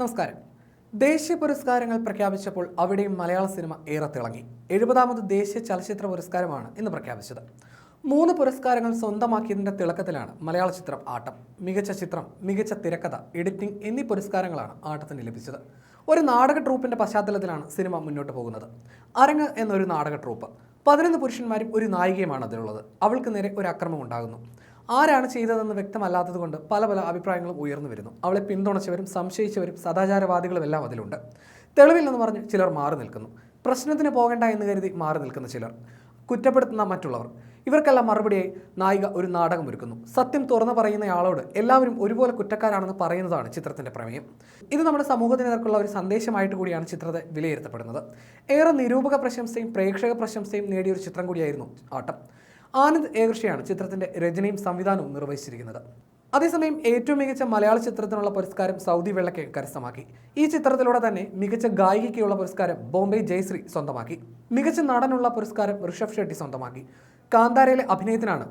നമസ്കാരം. ദേശീയ പുരസ്കാരങ്ങൾ പ്രഖ്യാപിച്ചപ്പോൾ അവിടെയും മലയാള സിനിമ ഏറെ തിളങ്ങി. എഴുപതാമത് ദേശീയ ചലച്ചിത്ര പുരസ്കാരമാണ് ഇന്ന് പ്രഖ്യാപിച്ചത്. മൂന്ന് പുരസ്കാരങ്ങൾ സ്വന്തമാക്കിയതിന്റെ തിളക്കത്തിലാണ് മലയാള ചിത്രം ആട്ടം. മികച്ച ചിത്രം മികച്ച തിരക്കഥ എഡിറ്റിംഗ് എന്നീ പുരസ്കാരങ്ങളാണ് ആട്ടത്തിന് ലഭിച്ചത്. ഒരു നാടക ട്രൂപ്പിന്റെ പശ്ചാത്തലത്തിലാണ് സിനിമ മുന്നോട്ട് പോകുന്നത്. അരങ്ങ് എന്നൊരു നാടക ട്രൂപ്പ്. പതിനൊന്ന് പുരുഷന്മാരും ഒരു നായികയുമാണ് അതിലുള്ളത്. അവൾക്ക് നേരെ ഒരു അക്രമം ഉണ്ടാകുന്നു. ആരാണ് ചെയ്തതെന്ന് വ്യക്തമല്ലാത്തതുകൊണ്ട് പല പല അഭിപ്രായങ്ങളും ഉയർന്നു വരുന്നു. അവളെ പിന്തുണച്ചവരും സംശയിച്ചവരും സദാചാരവാദികളും എല്ലാം അതിലുണ്ട്. തെളിവില്ലെന്ന് പറഞ്ഞ് ചിലർ മാറി നിൽക്കുന്നു. പ്രശ്നത്തിന് പോകണ്ട എന്ന് കരുതി മാറി നിൽക്കുന്ന ചിലർ. കുറ്റപ്പെടുത്തുന്ന മറ്റുള്ളവർ. ഇവർക്കെല്ലാം മറുപടിയായി നായിക ഒരു നാടകം ഒരുക്കുന്നു. സത്യം തുറന്നു പറയുന്നയാളോട് എല്ലാവരും ഒരുപോലെ കുറ്റക്കാരാണെന്ന് പറയുന്നതാണ് ചിത്രത്തിന്റെ പ്രമേയം. ഇത് നമ്മുടെ സമൂഹത്തിന് നേർക്കുള്ള ഒരു സന്ദേശമായിട്ട് കൂടിയാണ് ചിത്രത്തെ വിലയിരുത്തപ്പെടുന്നത്. ഏറെ നിരൂപക പ്രശംസയും പ്രേക്ഷക പ്രശംസയും നേടിയ ഒരു ചിത്രം കൂടിയായിരുന്നു ആട്ടം. ആനന്ദ് ഏകൃഷിയാണ് ചിത്രത്തിന്റെ രചനയും സംവിധാനവും നിർവഹിച്ചിരിക്കുന്നത്. അതേസമയം ഏറ്റവും മികച്ച മലയാള ചിത്രത്തിനുള്ള പുരസ്കാരം സൗദി വെള്ളക്കെ കരസ്ഥമാക്കി. ഈ ചിത്രത്തിലൂടെ തന്നെ മികച്ച ഗായികയ്ക്കുള്ള പുരസ്കാരം ബോംബെ ജയശ്രീ സ്വന്തമാക്കി. മികച്ച നടനുള്ള പുരസ്കാരം ഋഷഭ് ഷെട്ടി സ്വന്തമാക്കി. കാന്താരയിലെ അഭിനയത്തിനാണ്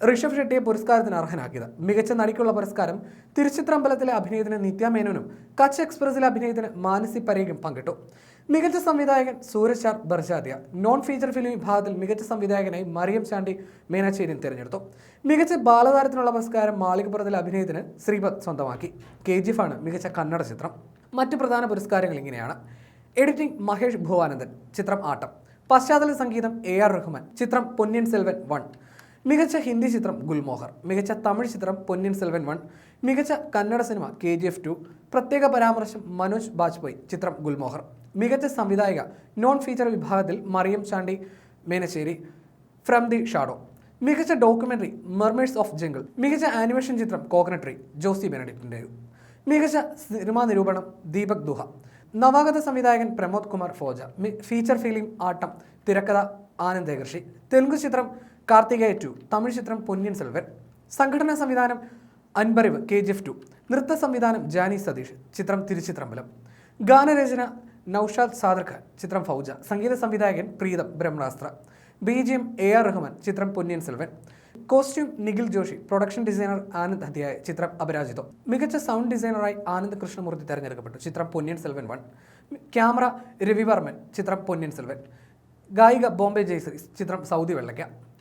ഋഷഭ് ഷെട്ടിയെ പുരസ്കാരത്തിന് അർഹനാക്കിയത്. മികച്ച നടിക്കുള്ള പുരസ്കാരം തിരുച്ചിത്രമ്പലത്തിലെ അഭിനയത്തിന് നിത്യ മേനോനും കച്ച് എക്സ്പ്രസിലെ അഭിനയത്തിന് മാനസി പരേഖും പങ്കിട്ടു. മികച്ച സംവിധായകൻ Sooraj Barjatya. Non feature film വിഭാഗത്തിൽ മികച്ച സംവിധായകനായി മറിയം ചാണ്ടി മീനാച്ചേരിയും തിരഞ്ഞെടുത്തു. മികച്ച ബാലതാരത്തിനുള്ള പുരസ്കാരം മാളികപ്പുറത്തിലെ അഭിനയത്തിന് ശ്രീപദ് സ്വന്തമാക്കി. കെ ആണ് മികച്ച കന്നഡ ചിത്രം. മറ്റു പ്രധാന പുരസ്കാരങ്ങൾ ഇങ്ങനെയാണ്. എഡിറ്റിംഗ് മഹേഷ് ഭുവാനന്ദൻ ചിത്രം ആട്ടം. പശ്ചാത്തല സംഗീതം എ ആർ റഹ്മാൻ ചിത്രം പൊന്നിയൻ സെൽവൻ വൺ. മികച്ച ഹിന്ദി ചിത്രം ഗുൽമോഹർ. മികച്ച തമിഴ് ചിത്രം പൊന്നിൻ സെൽവൻ വൺ. മികച്ച Kannada cinema K G F two പ്രത്യേക പരാമർശം മനോജ് ബാജ്പേയി ചിത്രം ഗുൽമോഹർ. മികച്ച സംവിധായിക നോൺ ഫീച്ചർ വിഭാഗത്തിൽ Mariyam Chandy Menacherry from the shadow. മികച്ച ഡോക്യുമെന്ററി മെർമേഴ്സ് ഓഫ് ജംഗിൾ മികച്ച ആനിമേഷൻ ചിത്രം കോക്കനട്രി ജോസി ബെനഡിക്റ്റിന്റെ മികച്ച സിനിമാ നിരൂപണം ദീപക് ദുഹ. നവാഗത സംവിധായകൻ പ്രമോദ് കുമാർ ഫോജ. ഫീച്ചർ ഫിലിം ആട്ടം തിരക്കഥ ആനന്ദ് ഏകർഷി. തെലുങ്ക് ചിത്രം കാർത്തികേയ ടു തമിഴ് ചിത്രം പൊന്നിയൻ സെൽവൻ. സംഘടനാ സംവിധാനം Anbariv K G F two നൃത്ത സംവിധാനം ജാനി സതീഷ്. ചിത്രം തിരുച്ചിത്രമ്പലം ഗാനരചന നൌഷാദ് സാദർഖാൻ ചിത്രം ഫൗജ. സംഗീത സംവിധായകൻ Pritam Brahmastra. B G M A R Rahman ചിത്രം Ponniyin Selvan. Costume Nikhil Joshi production designer Anand ഹത്യായ ചിത്രം അപരാജിതം. മികച്ച സൗണ്ട് ഡിസൈനറായി ആനന്ദ് കൃഷ്ണമൂർത്തി തെരഞ്ഞെടുക്കപ്പെട്ടു ചിത്രം പൊന്നിയൻ സെൽവൻ വൺ. ക്യാമറ രവിവർമ്മൻ ചിത്രം പൊന്നിയൻ സെൽവൻ. ഗായിക ബോംബെ ജയശ്രീ ചിത്രം സൗദി വെള്ളയ്ക്ക.